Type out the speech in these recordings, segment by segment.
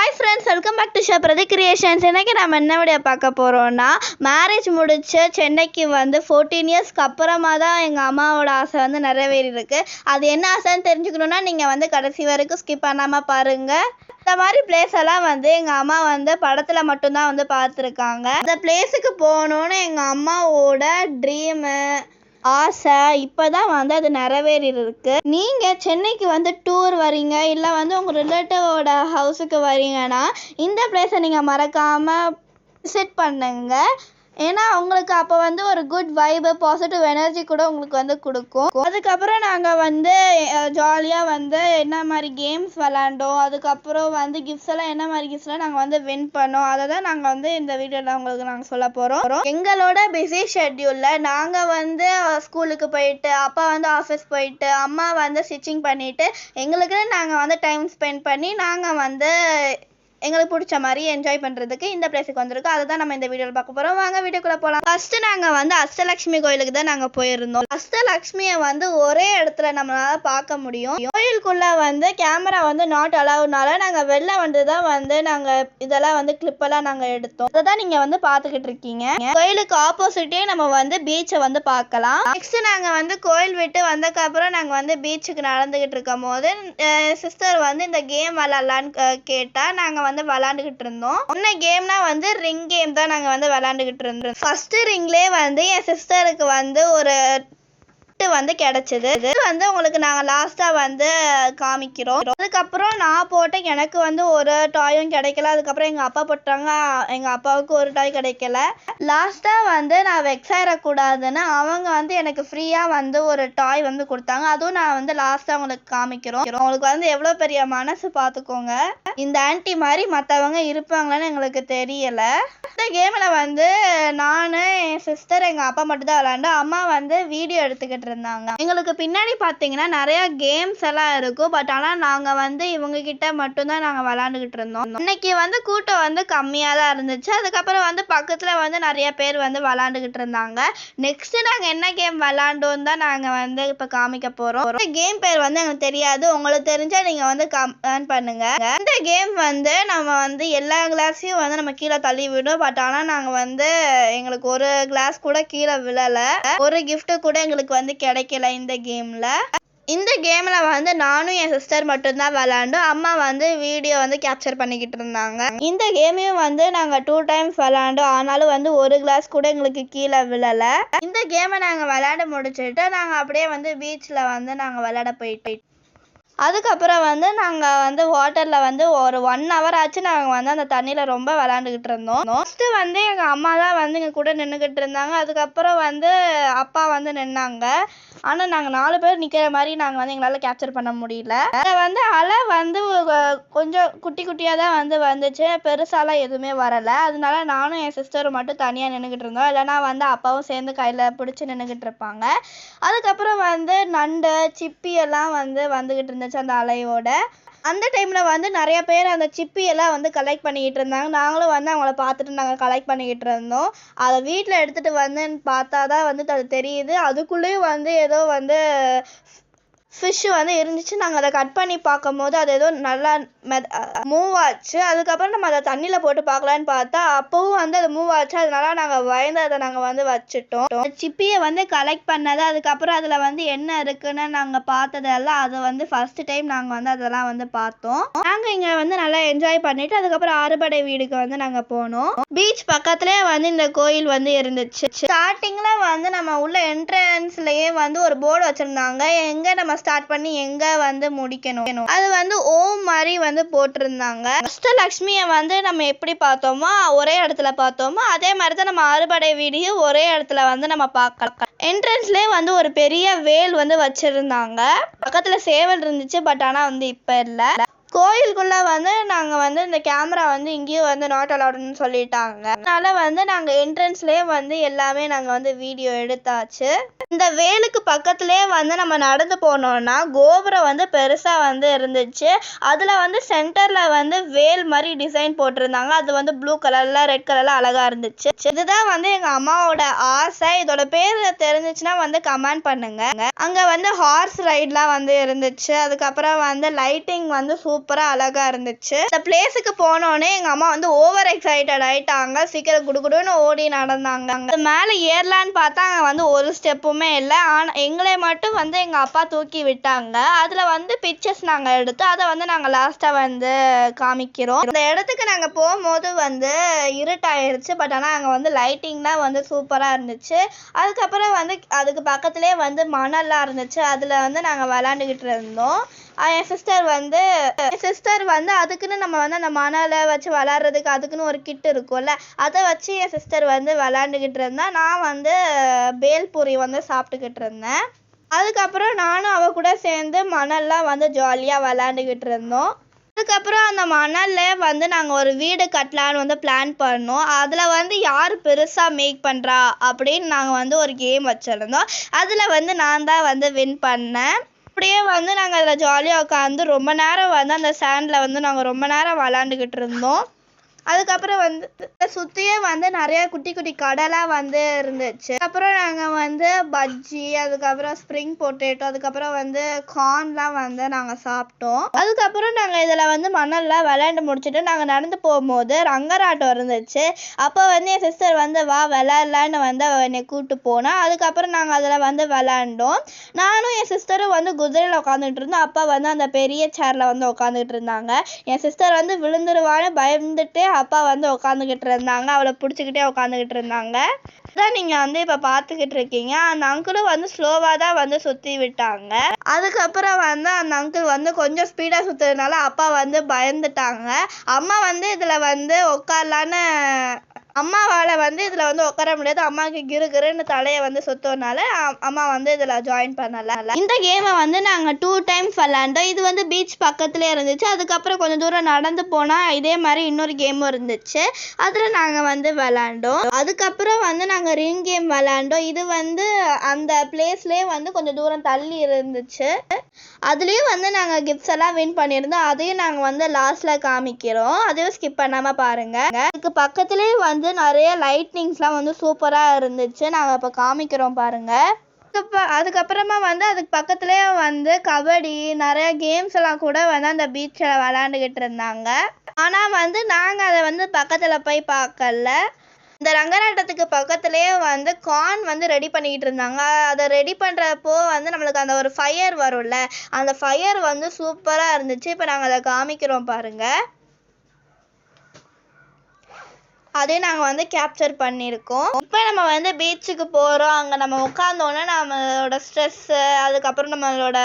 Hi friends welcome back to show Prathi creations இன்றைக்கி நம்ம என்ன வீடியோ பார்க்க போகிறோன்னா மேரேஜ் முடித்து சென்னைக்கு வந்து ஃபோர்டீன் இயர்ஸ்க்கு அப்புறமா தான் எங்கள் அம்மாவோட ஆசை வந்து நிறைவேறியிருக்கு. அது என்ன ஆசைன்னு தெரிஞ்சுக்கணுன்னா நீங்கள் வந்து கடைசி வரைக்கும் ஸ்கிப் பண்ணாமல் பாருங்கள் இந்த மாதிரி பிளேஸ் எல்லாம் வந்து எங்கள் அம்மா வந்து படத்தில் மட்டும்தான் வந்து பார்த்துருக்காங்க. அந்த பிளேஸுக்கு போகணுன்னு எங்கள் அம்மாவோட ட்ரீமு ஆசை. இப்போ தான் வந்து அது நிறைவேறியிருக்கு. நீங்கள் சென்னைக்கு வந்து டூர் வரீங்க இல்லை வந்து உங்கள் ரிலேட்டிவோட ஹவுஸுக்கு வரீங்கன்னா இந்த பிளேஸை நீங்கள் மறக்காமல் விசிட் பண்ணுங்க. ஏன்னா உங்களுக்கு அப்போ வந்து ஒரு குட் வைபு பாசிட்டிவ் எனர்ஜி கூட உங்களுக்கு வந்து கொடுக்கும். அதுக்கப்புறம் நாங்கள் வந்து ஜாலியாக வந்து என்ன மாதிரி கேம்ஸ் விளாண்டோம் அதுக்கப்புறம் வந்து கிஃப்ட்ஸ் எல்லாம் என்ன மாதிரி கிஃப்ட்ஸ்லாம் நாங்கள் வந்து வின் பண்ணோம். அதை தான் நாங்கள் வந்து இந்த வீடியோவில் உங்களுக்கு நாங்கள் சொல்ல போகிறோம் எங்களோட பிஸி ஷெட்யூலில் நாங்கள் வந்து ஸ்கூலுக்கு போயிட்டு அப்பா வந்து ஆஃபீஸ் போயிட்டு அம்மா வந்து ஸ்டிச்சிங் பண்ணிட்டு எங்களுக்குன்னு நாங்கள் வந்து டைம் ஸ்பெண்ட் பண்ணி நாங்கள் வந்து எங்களுக்கு பிடிச்ச மாதிரி என்ஜாய் பண்ணுறதுக்கு இந்த பிளேஸுக்கு வந்திருக்கோம். அதை தான் நம்ம இந்த வீடியோவில் பார்க்க போகிறோம் வாங்க வீடியோக்குள்ளே போகலாம் ஃபஸ்ட்டு நாங்கள் வந்து அஷ்டலக்ஷ்மி கோயிலுக்கு தான் நாங்கள் போயிருந்தோம். அஷ்டலக்ஷ்மியை வந்து ஒரே இடத்துல நம்மளால் பார்க்க முடியும். கோயிலுக்குள்ளே வந்து கேமரா வந்து நாட் அலவுனால நாங்கள் வெளில வந்து தான் வந்து நாங்கள் இதெல்லாம் வந்து கிளிப்பெல்லாம் நாங்கள் எடுத்தோம். அதை தான் நீங்கள் வந்து பார்த்துக்கிட்டு இருக்கீங்க. கோயிலுக்கு ஆப்போசிட்டே நம்ம வந்து பீச்சை வந்து பார்க்கலாம். நெக்ஸ்ட் நாங்கள் வந்து கோயில் விட்டு வந்ததுக்கப்புறம் நாங்கள் வந்து பீச்சுக்கு நடந்துக்கிட்டு இருக்கும் போது சிஸ்டர் வந்து இந்த கேம் விளாட்லான்னு கேட்டால் நாங்கள் வந்து விளாண்டுக்கிட்டு இருந்தோம். இன்னும் கேம்னா வந்து ரிங் கேம் தான் நாங்கள் வந்து விளாண்டுக்கிட்டு இருந்தோம். ஃபர்ஸ்ட் ரிங்லேயே வந்து என் சிஸ்டருக்கு வந்து ஒரு gift வந்து கிடைச்சது. இது வந்து உங்களுக்கு நாங்கள் லாஸ்ட்டாக வந்து காமிக்கிறோம். அதுக்கப்புறம் நான் போட்ட எனக்கு வந்து ஒரு டாயும் கிடைக்கல. அதுக்கப்புறம் எங்கள் அப்பா போட்டாங்க. எங்கள் அப்பாவுக்கு ஒரு டாய் கிடைக்கல. லாஸ்ட்டாக வந்து நான் வெக்ஸ் ஆயிடக்கூடாதுன்னு அவங்க வந்து எனக்கு ஃப்ரீயாக வந்து ஒரு டாய் வந்து கொடுத்தாங்க. அதுவும் நான் வந்து லாஸ்ட்டாக உங்களுக்கு காமிக்கிறோம். உங்களுக்கு வந்து எவ்வளோ பெரிய மனசு பார்த்துக்கோங்க இந்த ஆன்டி மாதிரி மற்றவங்க இருப்பாங்களான்னு எங்களுக்கு தெரியல. இந்த கேமில் வந்து நான் என் சிஸ்டர் எங்கள் அப்பா மட்டும் தான் விளாண்டோம் அம்மா வந்து வீடியோ எடுத்துக்கிட்டு இருந்தாங்க. எங்களுக்கு பின்னாடி பார்த்தீங்கன்னா நிறைய கேம்ஸ் எல்லாம் இருக்கும். பட் ஆனால் நாங்கள் வந்து இவங்க கிட்ட மட்டும்தான் நாங்கள் விளாண்டுக்கிட்டு இருந்தோம். இன்னைக்கு வந்து கூட்டம் வந்து கம்மியாக தான் இருந்துச்சு. அதுக்கப்புறம் வந்து பக்கத்தில் வந்து நிறைய பேர் வந்து விளாண்டுக்கிட்டு இருந்தாங்க. நெக்ஸ்ட் நாங்கள் என்ன கேம் விளாண்டோம் தான் நாங்கள் வந்து இப்போ காமிக்க போகிறோம் கேம் பேர் வந்து எனக்கு தெரியாது. உங்களுக்கு தெரிஞ்சால் நீங்கள் வந்து கமெண்ட் பண்ணுங்க. இந்த கேம் வந்து நம்ம வந்து எல்லா கிளாஸையும் வந்து நம்ம கீழே தள்ளி விடும் பட் ஆனால் நாங்கள் வந்து எங்களுக்கு ஒரு கிளாஸ் கூட கீழே விழலை. ஒரு கிஃப்ட்டு கூட எங்களுக்கு வந்து கிடைக்கல இந்த கேமில் இந்த கேமில் வந்து நானும் என் சிஸ்டர் மட்டும்தான் விளாண்டோம் அம்மா வந்து வீடியோ வந்து கேப்சர் பண்ணிக்கிட்டு இருந்தாங்க. இந்த கேமையும் வந்து நாங்கள் டூ டைம்ஸ் விளாண்டோம் ஆனாலும் வந்து ஒரு கிளாஸ் கூட எங்களுக்கு கீழே விழலை. இந்த கேமை நாங்கள் விளையாட முடிச்சுட்டு நாங்கள் அப்படியே வந்து பீச்சில் வந்து நாங்கள் விளையாட போயிட்டு. அதுக்கப்புறம் வந்து நாங்கள் வந்து வாட்டரில் வந்து ஒரு ஒன் ஹவர் ஆச்சு நாங்கள் வந்து அந்த தண்ணியில் ரொம்ப விளாண்டுக்கிட்டு இருந்தோம். ஃபஸ்ட்டு வந்து எங்கள் அம்மா தான் வந்து எங்கள் கூட நின்றுக்கிட்டு இருந்தாங்க. அதுக்கப்புறம் வந்து அப்பா வந்து நின்னாங்க. ஆனால் நாங்கள் நாலு பேர் நிற்கிற மாதிரி நாங்கள் வந்து எங்களால் கேப்சர் பண்ண முடியல. அதில் வந்து அலை வந்து கொஞ்சம் குட்டி குட்டியாக தான் வந்து வந்துச்சு. பெருசாலாம் எதுவுமே வரலை. அதனால நானும் என் சிஸ்டரும் மட்டும் தனியாக நின்றுக்கிட்டு இருந்தோம். இல்லைனா வந்து அப்பாவும் சேர்ந்து கையில் பிடிச்சி நின்றுக்கிட்டு இருப்பாங்க. அதுக்கப்புறம் வந்து நண்டு சிப்பி எல்லாம் வந்து வந்துக்கிட்டு இருந்துச்சு அந்த அலையோட. அந்த டைமில் வந்து நிறைய பேர் அந்த சிப்பி எல்லாம் வந்து கலெக்ட் பண்ணிக்கிட்டு இருந்தாங்க. நாங்களும் வந்து அவங்கள பார்த்துட்டு நாங்கள் கலெக்ட் பண்ணிக்கிட்டு இருந்தோம். அதை வீட்டில் எடுத்துகிட்டு வந்து பார்த்தா தான் வந்து அது தெரியுது. அதுக்குள்ளேயும் வந்து ஏதோ வந்து ஃபிஷ்ஷு வந்து இருந்துச்சு. நாங்கள் அதை கட் பண்ணி பார்க்கும்போது அது ஏதோ நல்லா மூவ் ஆச்சு. அதுக்கப்புறம் நம்ம அதை தண்ணியில் போட்டு பார்க்கலான்னு பார்த்தா அப்போவும் வந்து அது மூவ் ஆச்சு. அதனால நாங்கள் பயந்து அதை நாங்கள் வந்து வச்சுட்டோம். சிப்பியை வந்து கலெக்ட் பண்ணது அதுக்கப்புறம் அதில் வந்து என்ன இருக்குன்னு நாங்கள் பார்த்ததெல்லாம் அதை வந்து ஃபர்ஸ்ட் டைம் நாங்கள் வந்து அதெல்லாம் வந்து பார்த்தோம். நாங்கள் இங்கே வந்து நல்லா என்ஜாய் பண்ணிட்டு அதுக்கப்புறம் அறுபடை வீடுக்கு வந்து நாங்கள் போனோம். பீச் பக்கத்துலேயே வந்து இந்த கோயில் வந்து இருந்துச்சு. ஸ்டார்டிங்கில் வந்து நம்ம உள்ள என்ட்ரன்ஸ்லேயே வந்து ஒரு போர்டு வச்சுருந்தாங்க. எங்கே நம்ம ஸ்டார்ட் பண்ணி எங்கே வந்து முடிக்கணும்? அது வந்து ஓம் மாதிரி வந்து போட்டிருந்தாங்க. அஷ்டலக்ஷ்மியை வந்து நம்ம எப்படி பார்த்தோமோ ஒரே இடத்துல பார்த்தோமோ அதே மாதிரி தான் நம்ம அறுபடை வீடியும் ஒரே இடத்துல வந்து நம்ம பார்க்கலாம். என்ட்ரன்ஸ்லேயே வந்து ஒரு பெரிய வேல் வந்து வச்சுருந்தாங்க. பக்கத்தில் சேவல் இருந்துச்சு பட் ஆனால் வந்து இப்போ இல்லை. கோயிலுக்குள்ளே வந்து நாங்கள் வந்து இந்த கேமரா வந்து இங்கேயும் வந்து நாட் அலவுட்னு சொல்லிட்டாங்க. அதனால வந்து நாங்கள் என்ட்ரன்ஸ்லேயே வந்து எல்லாமே நாங்கள் வந்து வீடியோ எடுத்தாச்சு. இந்த வேலுக்கு பக்கத்துலேயே வந்து நம்ம நடந்து போனோம்னா கோபுரம் வந்து பெருசாக வந்து இருந்துச்சு. அதில் வந்து சென்டரில் வந்து வேல் மாதிரி டிசைன் போட்டிருந்தாங்க. அது வந்து ப்ளூ கலரில் ரெட் கலரில் அழகாக இருந்துச்சு. இதுதான் வந்து எங்கள் அம்மாவோட ஆசை. இதோட பேர் தெரிஞ்சிச்சுன்னா வந்து கமெண்ட் பண்ணுங்க. அங்கே வந்து ஹார்ஸ் ரைட்லாம் வந்து இருந்துச்சு. அதுக்கப்புறம் வந்து லைட்டிங் வந்து சூப்பர் சூப்பராக அழகாக இருந்துச்சு. இந்த பிளேஸுக்கு போனோடனே எங்கள் அம்மா வந்து ஓவர் எக்ஸைட்டட் ஆகிட்டாங்க சீக்கிரம் குடுக்குடுன்னு ஓடி நடந்தாங்க. அங்கே மேலே ஏறலான்னு பார்த்தா அங்கே வந்து ஒரு ஸ்டெப்புமே இல்லை. ஆனால் எங்களை மட்டும் வந்து எங்கள் அப்பா தூக்கி விட்டாங்க. அதில் வந்து பிக்சர்ஸ் நாங்கள் எடுத்து அதை வந்து நாங்கள் லாஸ்ட்டாக வந்து காமிக்கிறோம். இந்த இடத்துக்கு நாங்கள் போகும்போது வந்து இருட்டாயிருச்சு. பட் ஆனால் அங்கே வந்து லைட்டிங்லாம் வந்து சூப்பராக இருந்துச்சு. அதுக்கப்புறம் வந்து அதுக்கு பக்கத்துலேயே வந்து மணல்லாம் இருந்துச்சு. அதில் வந்து நாங்கள் விளாண்டுக்கிட்டு இருந்தோம். என் சிஸ்டர் வந்து என் சிஸ்டர் வந்து அதுக்குன்னு நம்ம வந்து அந்த மணலை வச்சு விளாட்றதுக்கு அதுக்குன்னு ஒரு கிட் இருக்கும்ல அதை வச்சு என் சிஸ்டர் வந்து விளாண்டுக்கிட்டு இருந்தா நான் வந்து பேல்பூரி வந்து சாப்பிட்டுக்கிட்டு இருந்தேன். அதுக்கப்புறம் நானும் அவ கூட சேர்ந்து மணல்லாம் வந்து ஜாலியாக விளாண்டுக்கிட்டு இருந்தோம். அதுக்கப்புறம் அந்த மணல்ல வந்து நாங்கள் ஒரு வீடு கட்டலான்னு வந்து பிளான் பண்ணோம். அதில் வந்து யார் பெருசாக மேக் பண்ணுறா அப்படின்னு நாங்கள் வந்து ஒரு கேம் வச்சுருந்தோம். அதில் வந்து நான் தான் வந்து வின் பண்ணேன். அப்படியே வந்து நாங்கள் அதில் ஜாலியாக உட்காந்து ரொம்ப நேரம் வந்து அந்த சேண்டில் வந்து நாங்கள் ரொம்ப நேரம் விளாண்டுக்கிட்டு இருந்தோம். அதுக்கப்புறம் வந்து சுற்றியே வந்து நிறைய குட்டி குட்டி கடைலாம் வந்து இருந்துச்சு. அப்புறம் நாங்கள் வந்து பஜ்ஜி அதுக்கப்புறம் ஸ்ப்ரிங் பொட்டேட்டோ அதுக்கப்புறம் வந்து கார்ன்லாம் வந்து நாங்கள் சாப்பிட்டோம். அதுக்கப்புறம் நாங்கள் இதில் வந்து மணல்லாம் விளையாண்டு முடிச்சுட்டு நாங்கள் நடந்து போகும்போது ரங்கராட்டம் இருந்துச்சு. அப்போ வந்து என் சிஸ்டர் வந்து வா விளையாடலான்னு வந்து என்னை கூப்பிட்டு போனா. அதுக்கப்புறம் நாங்கள் அதில் வந்து விளையாண்டோம். நானும் என் சிஸ்டரும் வந்து குதிரையில் உட்காந்துட்டு இருந்தோம். அப்பா வந்து அந்த பெரிய சேரில் வந்து உட்காந்துட்டு இருந்தாங்க. என் சிஸ்டர் வந்து விழுந்துருவான்னு பயந்துட்டு அப்பா வந்து உட்காந்துக்கிட்டு இருந்தாங்க. அவளை பிடிச்சிக்கிட்டே உட்காந்துக்கிட்டு இருந்தாங்க. அதான் நீங்கள் வந்து இப்போ பார்த்துக்கிட்டு இருக்கீங்க. அந்த அங்கிளும் வந்து ஸ்லோவாக தான் வந்து சுற்றி விட்டாங்க. அதுக்கப்புறம் வந்து அந்த அங்கிள் வந்து கொஞ்சம் ஸ்பீடாக சுற்றுறதுனால அப்பா வந்து பயந்துட்டாங்க. அம்மா வந்து இதில் வந்து உட்காரலான்னு அம்மாவால் வந்து இதில் வந்து உட்கார முடியாது. அம்மாவுக்கு கிரு கிருன்னு தலையை வந்து சுத்தோனால அம்மா வந்து இதில் ஜாயின் பண்ணல. இந்த கேமை வந்து நாங்கள் டூ டைம்ஸ் விளாண்டோம் இது வந்து பீச் பக்கத்துலேயே இருந்துச்சு. அதுக்கப்புறம் கொஞ்சம் தூரம் நடந்து போனால் இதே மாதிரி இன்னொரு கேமும் இருந்துச்சு. அதில் நாங்கள் வந்து விளாண்டோம் அதுக்கப்புறம் வந்து நாங்கள் ரிங் கேம் விளாண்டோம் இது வந்து அந்த பிளேஸ்லேயே வந்து கொஞ்சம் தூரம் தள்ளி இருந்துச்சு. அதுலேயும் வந்து நாங்கள் கிஃப்ட்ஸ் எல்லாம் வின் பண்ணியிருந்தோம். அதையும் நாங்கள் வந்து லாஸ்ட்டில் காமிக்கிறோம். அதையும் ஸ்கிப் பண்ணாமல் பாருங்கள் அதுக்கு பக்கத்துலேயே வந்து நிறைய லைட்னிங்ஸ்லாம் வந்து சூப்பராக இருந்துச்சு. நாங்கள் இப்போ காமிக்கிறோம் பாருங்கள் அதுக்கப்புற அதுக்கப்புறமா வந்து அதுக்கு பக்கத்துலேயே வந்து கபடி நிறைய கேம்ஸ் எல்லாம் கூட வந்து அந்த பீச்சில் விளாண்டுக்கிட்டு இருந்தாங்க. ஆனால் வந்து நாங்கள் அதை வந்து பக்கத்தில் போய் பார்க்கல. இந்த ரங்கராட்டத்துக்கு பக்கத்துலேயே வந்து கார்ன் வந்து ரெடி பண்ணிக்கிட்டு இருந்தாங்க. அதை ரெடி பண்ணுறப்போ வந்து நம்மளுக்கு அந்த ஒரு ஃபயர் வரும்ல அந்த ஃபயர் வந்து சூப்பராக இருந்துச்சு. இப்போ நாங்கள் அதை காமிக்கிறோம் பாருங்கள் அதையும் நாங்கள் வந்து கேப்சர் பண்ணியிருக்கோம் இப்போ நம்ம வந்து பீச்சுக்கு போகிறோம் அங்கே நம்ம உட்காந்தோன்னே நம்மளோட ஸ்ட்ரெஸ்ஸு அதுக்கப்புறம் நம்மளோட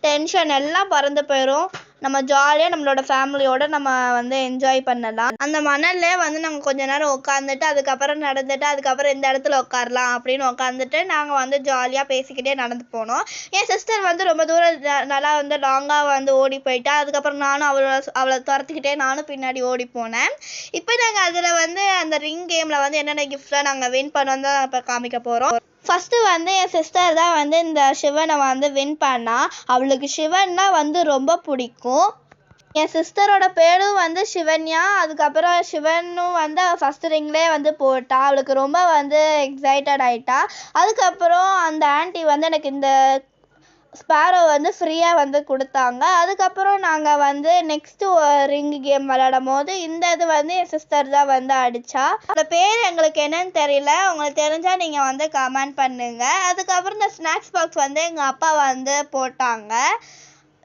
டென்ஷன் எல்லாம் பறந்து போயிடும் நம்ம ஜாலியாக நம்மளோட ஃபேமிலியோட நம்ம வந்து என்ஜாய் பண்ணலாம். அந்த மணல்லே வந்து நாங்கள் கொஞ்ச நேரம் உட்காந்துட்டு அதுக்கப்புறம் நடந்துட்டு அதுக்கப்புறம் இந்த இடத்துல உட்காரலாம் அப்படின்னு உட்காந்துட்டு நாங்கள் வந்து ஜாலியாக பேசிக்கிட்டே நடந்து போனோம். என் சிஸ்டர் வந்து ரொம்ப தூரம் நல்லா வந்து லாங்காக வந்து ஓடி போயிட்டா. அதுக்கப்புறம் நானும் அவளை அவளை துரத்துக்கிட்டே நானும் பின்னாடி ஓடி போனேன். இப்போ நாங்கள் அதில் வந்து அந்த ரிங் கேமில் வந்து என்னென்ன கிஃப்ட்லாம் நாங்கள் வின் பண்ணோம் தான் இப்போ காமிக்க போகிறோம் ஃபஸ்ட்டு வந்து என் சிஸ்டர் தான் வந்து இந்த சிவனை வந்து வின் பண்ணா. அவளுக்கு சிவன்னா வந்து ரொம்ப பிடிக்கும். என் சிஸ்டரோட பேரும் வந்து சிவன்யா. அதுக்கப்புறம் சிவனும் வந்து ஃபஸ்ட்டு ரிங்லேயே வந்து போட்டா. அவளுக்கு ரொம்ப வந்து எக்ஸைட்டட் ஆயிட்டா. அதுக்கப்புறம் அந்த ஆன்ட்டி வந்து எனக்கு இந்த ஸ்பேரோ வந்து ஃப்ரீயாக வந்து கொடுத்தாங்க. அதுக்கப்புறம் நாங்கள் வந்து நெக்ஸ்ட்டு ரிங் கேம் விளாடும் போது இந்த இது வந்து என் சிஸ்டர் தான் வந்து அடித்தா அந்த பேர் எங்களுக்கு என்னன்னு தெரியல. உங்களுக்கு தெரிஞ்சால் நீங்கள் வந்து கமெண்ட் பண்ணுங்கள் அதுக்கப்புறம் இந்த ஸ்நாக்ஸ் பாக்ஸ் வந்து எங்கள் அப்பா வந்து போட்டாங்க.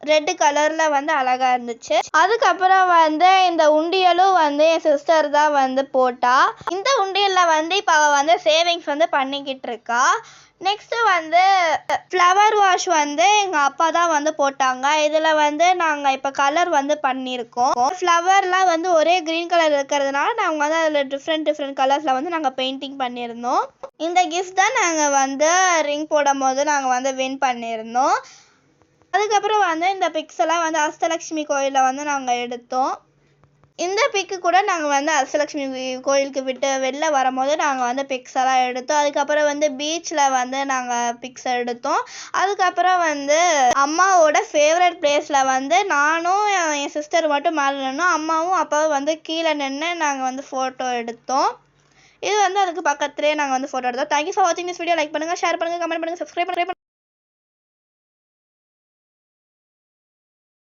ரெட்டு கலரில் வந்து அழகாக இருந்துச்சு. அதுக்கப்புறம் வந்து இந்த உண்டியலும் வந்து என் சிஸ்டர் தான் வந்து போட்டா. இந்த உண்டியலில் வந்து இப்போ அவள் வந்து சேவிங்ஸ் வந்து பண்ணிக்கிட்டு இருக்கா. நெக்ஸ்ட்டு வந்து ஃப்ளவர் வாஷ் வந்து எங்கள் அப்பா தான் வந்து போட்டாங்க. இதில் வந்து நாங்கள் இப்போ கலர் வந்து பண்ணியிருக்கோம். ஃப்ளவர்லாம் வந்து ஒரே க்ரீன் கலர் இருக்கிறதுனால நாங்கள் வந்து அதில் டிஃப்ரெண்ட் டிஃப்ரெண்ட் கலர்ஸில் வந்து நாங்கள் பெயிண்டிங் பண்ணியிருந்தோம். இந்த கிஃப்ட் தான் நாங்கள் வந்து ரிங் போடும் போது நாங்கள் வந்து வின் பண்ணியிருந்தோம். அதுக்கப்புறம் வந்து இந்த பிக்ஸ் எல்லாம் வந்து அஷ்டலக்ஷ்மி கோயிலில் வந்து நாங்கள் எடுத்தோம். இந்த பிக்கு கூட நாங்கள் வந்து அஷ்டலக்ஷ்மி கோயிலுக்கு விட்டு வெளில வரும்போது நாங்கள் வந்து பிக்ஸ் எல்லாம் எடுத்தோம். அதுக்கப்புறம் வந்து பீச்சில் வந்து நாங்கள் பிக்ஸ் எடுத்தோம். அதுக்கப்புறம் வந்து அம்மாவோட ஃபேவரட் பிளேஸில் வந்து நானும் என் என் சிஸ்டர் மட்டும் மேலே நின்னோம். அம்மாவும் அப்பாவும் வந்து கீழே நின்று நாங்கள் வந்து ஃபோட்டோ எடுத்தோம். இது வந்து அதுக்கு பக்கத்துலேயே நாங்கள் வந்து ஃபோட்டோ எடுத்தோம். தேங்க்யூ ஃபார் வாட்சிங் திஸ் வீடியோ லைக் பண்ணுங்கள் ஷேர் பண்ணுங்கள் கமெண்ட் பண்ணுங்கள் சப்ஸ்கிரைப் பண்ணுங்கள்